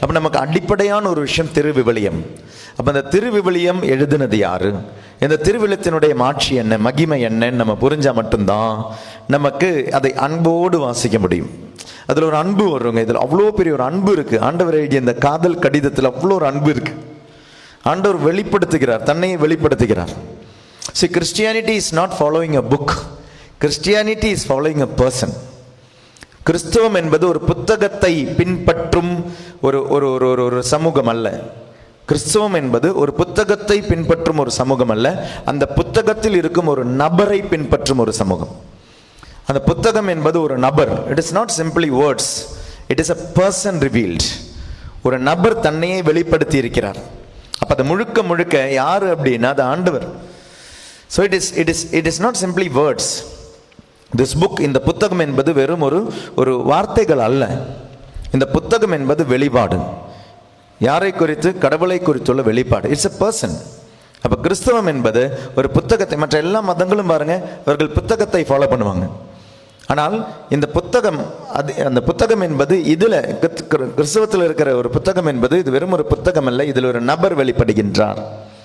அப்போ நமக்கு அடிப்படையான ஒரு விஷயம் திருவிவிலியம். அப்போ அந்த திருவிவிலியம் எழுதுனது யார்? இந்த திருவிழத்தினுடைய மாட்சி என்ன? மகிமை என்னன்னு நம்ம புரிஞ்சால் மட்டும்தான் நமக்கு அதை அன்போடு வாசிக்க முடியும். அதில் ஒரு அன்பு வருங்க. இதில் அவ்வளோ பெரிய ஒரு அன்பு இருக்குது ஆண்டவர் எழுதிய இந்த காதல் கடிதத்தில் அவ்வளோ ஒரு அன்பு இருக்குது ஆண்டவர் வெளிப்படுத்துகிறார். தன்னையே வெளிப்படுத்துகிறார். See Christianity is not following a book Christianity is following a person கிறிஸ்தவம் என்பது ஒரு புத்தகத்தை பின்பற்றும் ஒரு ஒரு ஒரு ஒரு ஒரு சமூகம் அல்ல. கிறிஸ்தவம் என்பது ஒரு புத்தகத்தை பின்பற்றும் ஒரு சமூகம் அல்ல. அந்த புத்தகத்தில் இருக்கும் ஒரு நபரை பின்பற்றும் ஒரு சமூகம். அந்த புத்தகம் என்பது ஒரு நபர். It is not simply words it is a person revealed ஒரு நபர் தன்னையே வெளிப்படுத்தி இருக்கிறார். அப்போ அது முழுக்க முழுக்க யார் அப்படின்னா அது ஆண்டவர். So it is it is it is not simply words this book இந்த புத்தகம் என்பது வெறும் ஒரு ஒரு வார்த்தைகள் அல்ல. இந்த புத்தகம் என்பது வெளிப்பாடு. யாரை குறித்து? கடவுளை குறித்துள்ள வெளிப்பாடு. இட்ஸ் எ பர்சன் அப்போ கிறிஸ்தவம் என்பது ஒரு புத்தகத்தை மற்ற எல்லா மதங்களும் பாருங்க அவர்கள் புத்தகத்தை ஃபாலோ பண்ணுவாங்க. ஆனால் இந்த புத்தகம் அது அந்த புத்தகம் என்பது இதில் கிறிஸ்தவத்தில் இருக்கிற ஒரு புத்தகம் என்பது இது வெறும் ஒரு புத்தகம் அல்ல இதில் ஒரு நபர் வெளிப்படுகின்றார்.